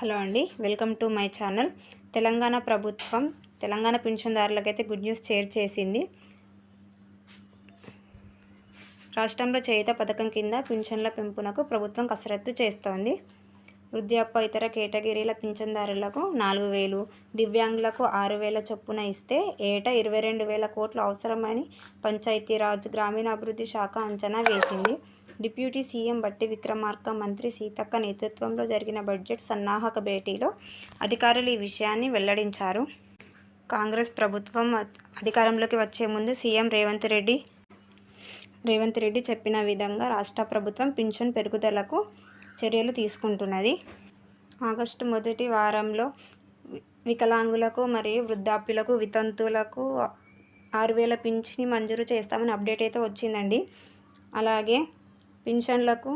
Hello అండి welcome to my channel. Telangana ప్రభుత్వం తెలంగాణ పింఛన్దారులకైతే గుడ్ న్యూస్ షేర్ చేసింది. రాష్ట్రంలో చేయుత పథకం కింద పింఛన్ల పెంపునకు ప్రభుత్వం కసరత్తు చేస్తోంది. వృద్ధాప్య ఇతర కేటగిరీల పింఛన్దారులకు నాలుగు వేలు దివ్యాంగులకు ఆరు వేల చొప్పున ఇస్తే ఏటా ఇరవై రెండు వేల కోట్లు అవసరమని పంచాయతీరాజ్ గ్రామీణాభివృద్ధి శాఖ అంచనా వేసింది. డిప్యూటీ సీఎం బట్టి విక్రమార్క మంత్రి సీతక్క నేతృత్వంలో జరిగిన బడ్జెట్ సన్నాహక భేటీలో అధికారులు ఈ విషయాన్ని వెల్లడించారు. కాంగ్రెస్ ప్రభుత్వం అధికారంలోకి వచ్చే ముందు సీఎం రేవంత్ రెడ్డి రేవంత్ రెడ్డి చెప్పిన విధంగా రాష్ట్ర ప్రభుత్వం పింఛన్ పెరుగుదలకు చర్యలు తీసుకుంటున్నది. ఆగస్టు మొదటి వారంలో వికలాంగులకు మరియు వృద్ధాప్యులకు వితంతువులకు ఆరు వేల పింఛని మంజూరు చేస్తామని అప్డేట్ అయితే వచ్చిందండి. అలాగే పింఛన్లకు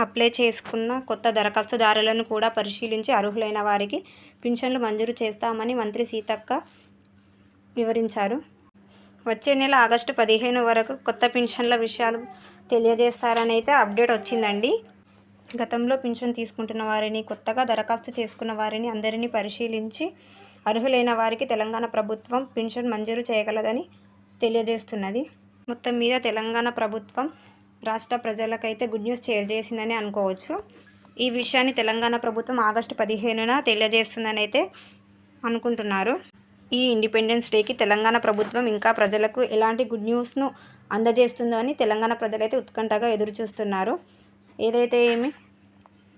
అప్లై చేసుకున్న కొత్త దరఖాస్తుదారులను కూడా పరిశీలించి అర్హులైన వారికి పింఛన్లు మంజూరు చేస్తామని మంత్రి సీతక్క వివరించారు. వచ్చే నెల ఆగస్టు పదిహేను వరకు కొత్త పింఛన్ల విషయాలు తెలియజేస్తారని అయితే అప్డేట్ వచ్చిందండి. గతంలో పింఛన్ తీసుకుంటున్న వారిని కొత్తగా దరఖాస్తు చేసుకున్న వారిని అందరినీ పరిశీలించి అర్హులైన వారికి తెలంగాణ ప్రభుత్వం పింఛన్ మంజూరు చేయగలదని తెలియజేస్తున్నది. మొత్తం మీద తెలంగాణ ప్రభుత్వం రాష్ట్ర ప్రజలకైతే గుడ్ న్యూస్ షేర్ చేసిందని అనుకోవచ్చు. ఈ విషయాన్ని తెలంగాణ ప్రభుత్వం ఆగస్టు పదిహేనున తెలియజేస్తుందని అయితే అనుకుంటున్నారు. ఈ ఇండిపెండెన్స్ డేకి తెలంగాణ ప్రభుత్వం ఇంకా ప్రజలకు ఎలాంటి గుడ్ న్యూస్ను అందజేస్తుందో అని తెలంగాణ ప్రజలైతే ఉత్కంఠగా ఎదురు చూస్తున్నారు ఏదైతే ఏమి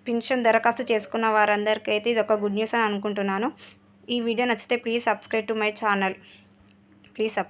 పెన్షన్ దరఖాస్తు చేసుకున్న వారందరికీ అయితే ఇది ఒక గుడ్ న్యూస్ అని అనుకుంటున్నాను. ఈ వీడియో నచ్చితే please subscribe to my channel please